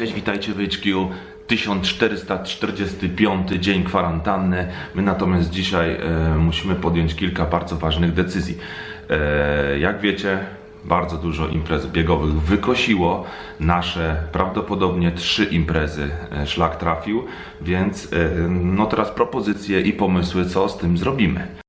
Cześć, witajcie w HQ. 1445 dzień kwarantanny. My natomiast dzisiaj e, musimy podjąć kilka bardzo ważnych decyzji. E, jak wiecie, bardzo dużo imprez biegowych wykosiło nasze prawdopodobnie trzy imprezy e, szlak trafił, więc e, no teraz propozycje i pomysły, co z tym zrobimy.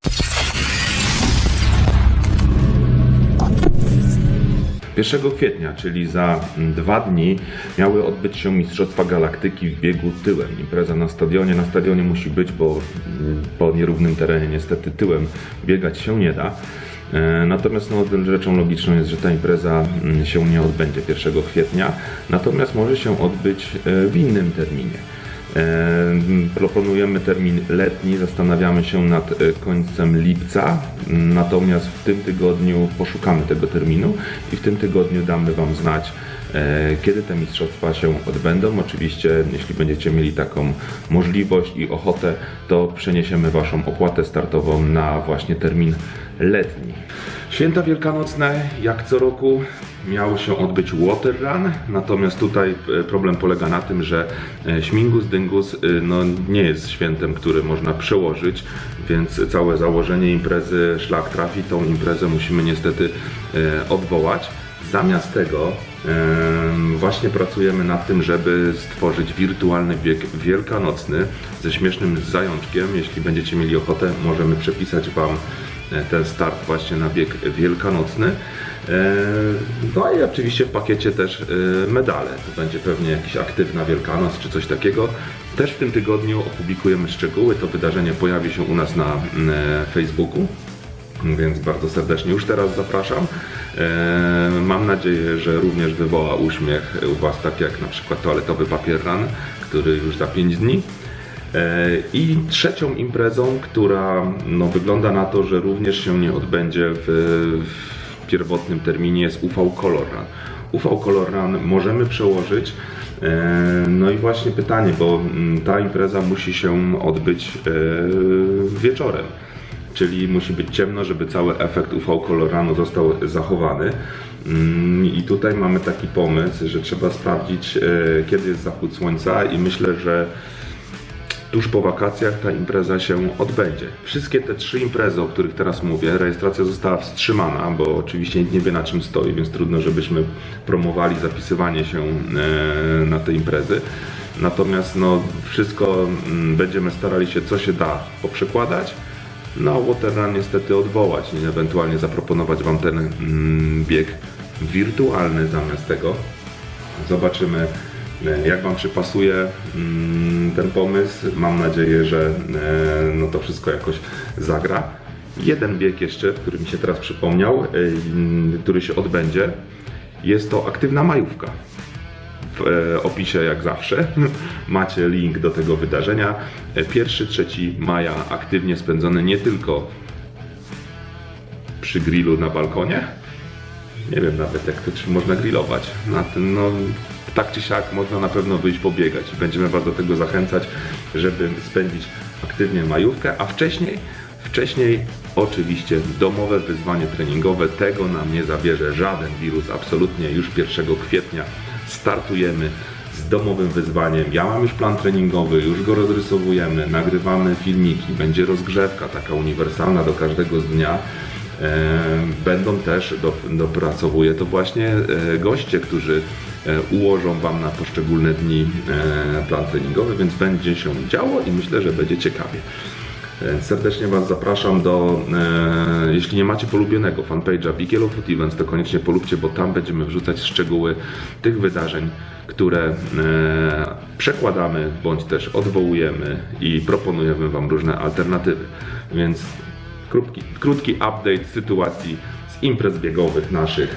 1 kwietnia, czyli za dwa dni, miały odbyć się Mistrzostwa Galaktyki w biegu tyłem. Impreza na stadionie. Na stadionie musi być, bo mm, po nierównym terenie niestety tyłem biegać się nie da. E, Natomiast no, rzeczą logiczną jest, że ta impreza mm, się nie odbędzie 1 kwietnia, natomiast może się odbyć e, w innym terminie. E, Proponujemy termin letni, zastanawiamy się nad e, końcem lipca, natomiast w tym tygodniu poszukamy tego terminu i w tym tygodniu damy Wam znać, e, kiedy te mistrzostwa się odbędą. Oczywiście, jeśli będziecie mieli taką możliwość i ochotę, to przeniesiemy Waszą opłatę startową na właśnie termin letni. Święta Wielkanocne, jak co roku, miał się odbyć Water Run, natomiast tutaj e, problem polega na tym, że Śmingus Dyngus no, nie jest świętem, który można przełożyć, więc całe założenie imprezy szlak trafi, tą imprezę musimy niestety e, odwołać. Zamiast tego właśnie pracujemy nad tym, żeby stworzyć wirtualny bieg wielkanocny ze śmiesznym zajączkiem. Jeśli będziecie mieli ochotę, możemy przepisać Wam e, ten start właśnie na bieg wielkanocny. E, No i oczywiście w pakiecie też e, medale. To będzie pewnie jakiś aktywna Wielkanoc czy coś takiego. Też w tym tygodniu opublikujemy szczegóły. To wydarzenie pojawi się u nas na Facebooku więc bardzo serdecznie już teraz zapraszam. E, Mam nadzieję, że również wywoła uśmiech u Was, tak jak na przykład toaletowy papier run, który już za 5 dni. E, I trzecią imprezą, która no, wygląda na to, że również się nie odbędzie w, w pierwotnym terminie jest UV Color Run. UV Color Run możemy przełożyć. E, No i właśnie pytanie, bo mm, ta impreza musi się odbyć wieczorem czyli musi być ciemno, żeby cały efekt UV koloranu został zachowany. Mm, I tutaj mamy taki pomysł, że trzeba sprawdzić, e, kiedy jest zachód słońca i myślę, że tuż po wakacjach ta impreza się odbędzie. Wszystkie te trzy imprezy, o których teraz mówię, rejestracja została wstrzymana, bo oczywiście nikt nie wie na czym stoi, więc trudno, żebyśmy promowali zapisywanie się e, na te imprezy. Natomiast no, wszystko mm, będziemy starali się, co się da, poprzekładać. No, Waterrun niestety odwołać i ewentualnie zaproponować Wam ten mm, bieg wirtualny zamiast tego. Zobaczymy, e, jak Wam przypasuje mm, ten pomysł. Mam nadzieję, że e, no to wszystko jakoś zagra. Jeden bieg jeszcze, który mi się teraz przypomniał, e, który się odbędzie, jest to aktywna majówka e, opisie jak zawsze macie link do tego wydarzenia. E, 1-3 maja aktywnie spędzony nie tylko przy grillu na balkonie. Nie wiem nawet jak to czy można grillować. Na tym, no, tak czy siak można na pewno wyjść pobiegać będziemy Was do tego zachęcać, żeby spędzić aktywnie majówkę, a wcześniej Wcześniej oczywiście domowe wyzwanie treningowe, tego nam nie zabierze żaden wirus, absolutnie już 1 kwietnia startujemy z domowym wyzwaniem. Ja mam już plan treningowy, już go rozrysowujemy, nagrywamy filmiki, będzie rozgrzewka taka uniwersalna do każdego z dnia. Będą też, do, dopracowuję to właśnie e, goście, którzy e, ułożą Wam na poszczególne dni e, plan treningowy, więc będzie się działo i myślę, że będzie ciekawie. Serdecznie Was zapraszam do, e, jeśli nie macie polubionego fanpage'a Big Yellow Foot Events, to koniecznie polubcie, bo tam będziemy wrzucać szczegóły tych wydarzeń, które e, przekładamy bądź też odwołujemy i proponujemy Wam różne alternatywy. Więc krótki, krótki update sytuacji z imprez biegowych naszych.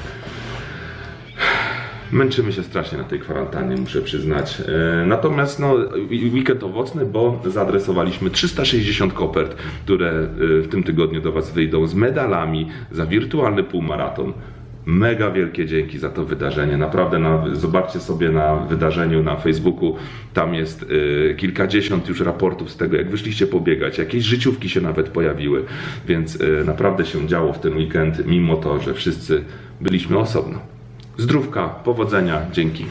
Męczymy się strasznie na tej kwarantannie, muszę przyznać. E, Natomiast no, weekend owocny, bo zaadresowaliśmy 360 kopert, które e, w tym tygodniu do Was wyjdą z medalami za wirtualny półmaraton. Mega wielkie dzięki za to wydarzenie. Naprawdę na, zobaczcie sobie na wydarzeniu na Facebooku. Tam jest e, kilkadziesiąt już raportów z tego, jak wyszliście pobiegać. Jakieś życiówki się nawet pojawiły. Więc e, naprawdę się działo w ten weekend, mimo to, że wszyscy byliśmy osobno. Zdrówka, powodzenia, dzięki.